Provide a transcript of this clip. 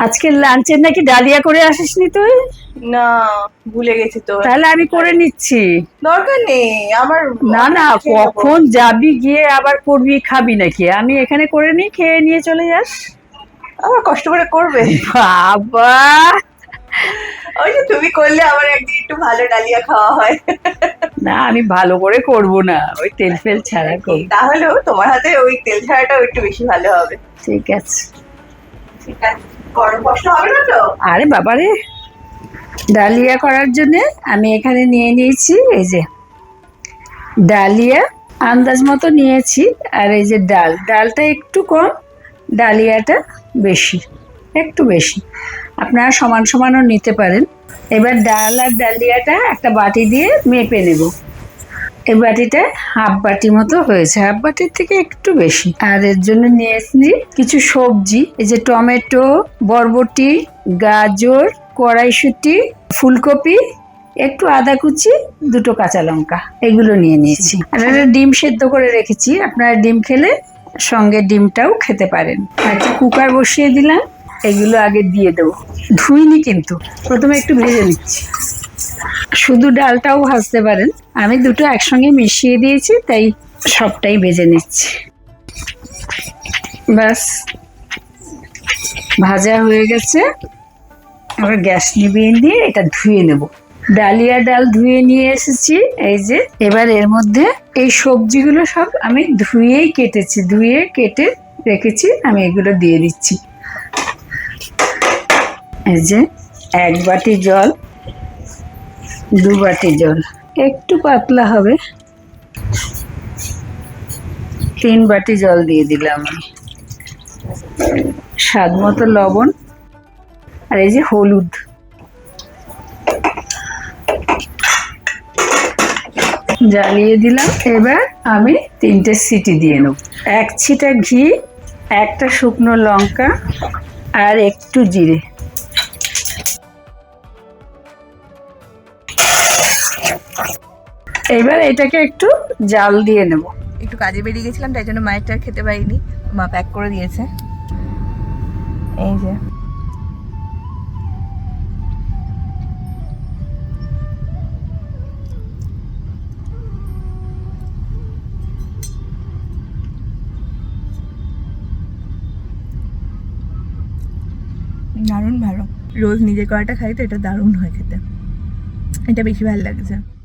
আজকে লাঞ্চের নাকি ডালিয়া করে আসিসনি তুই? না ভুলে গেছি তো। তাহলে আমি করে নিচ্ছি। দরকার নেই আমার না না কখন যাবি গিয়ে আবার করবি খাবি নাকি? আমি এখানে করে নি খেয়ে নিয়ে চলে যাস। আবার কষ্ট করে করবে। বাবা! ওই যে তুমি করলে আমার একদিন একটু ভালো ডালিয়া খাওয়া হয়। না আমি ভালো করে করব না ওই তেল ফেল ছাড়া করব। তাহলেও তোমার হাতে ওই তেল ছাড়াটাও একটু বেশি ভালো হবে। ঠিক আছে। ঠিক আছে। আরে বাবারে, ডালিয়া করার জন্য আমি এখানে নিয়ে নিয়েছি, এই যে ডালিয়া আন্দাজ মতো নিয়েছি, আর এই যে ডাল। ডালটা একটু কম, ডালিয়াটা বেশি, একটু বেশি। আপনারা সমান সমানও নিতে পারেন। এবার ডাল আর ডালিয়াটা একটা বাটি দিয়ে মেপে নেব। এই বাটিটা হাফ বাটি মতো হয়েছে হাফ বাটির থেকে একটু বেশি। আর এর জন্য নিয়ে এসেছি কিছু সবজি, এই যে টমেটো, বরবটি, গাজর, কড়াইশুটি, ফুলকপি, একটু আদা কুচি, দুটো কাঁচা লঙ্কা, এগুলো নিয়ে নিয়েছি। আর ডিম সেদ্ধ করে রেখেছি, আপনারা ডিম খেলে সঙ্গে ডিমটাও খেতে পারেন। একটা কুকার বসিয়ে দিলাম, এগুলো আগে দিয়ে দেবো। ধুইনি কিন্তু, প্রথমে একটু ভেজে নিচ্ছি। শুধু ডালটাও ভাজতে পারেন। আমি দুটো একসঙ্গে মিশিয়ে দিয়েছি, তাই সবটাই ভেজে নিচ্ছি। ব্যাস। ভাজা হয়ে গেছে। এবার গ্যাস নিভিয়ে দিয়ে এটা ধুয়ে নেব। ডালিয়া ডাল ধুয়ে নিয়ে এসেছি, এই যে। এবার এর মধ্যে এই সবজিগুলো সব আমি ধুয়েই কেটেছি, ধুয়ে কেটে রেখেছি, আমি এগুলো দিয়ে দিচ্ছি। এই যে, এক বাটি জল দু বাটি জল। একটু পাতলা হবে। তিন বাটি জল দিয়ে দিলাম আমি। স্বাদ মতো লবণ আর এই যে হলুদ। জ্বালিয়ে দিলাম। এবার আমি তিনটে সিটি দিয়ে নেব। এক ছিটা ঘি, একটা শুকনো লঙ্কা আর একটু জিরে। এবার এটাকে একটু জাল দিয়ে নেব। একটু কাজে বেরিয়ে গেছিলাম, তাই জন্য মায়েরটা খেতে পারিনি। মা প্যাক করে দিয়েছে। এই যে। দারুণ ভালো। রোজ নিজে করাটা খাই তো এটা দারুণ হয় খেতে। এটা বেশি ভালো লাগছে।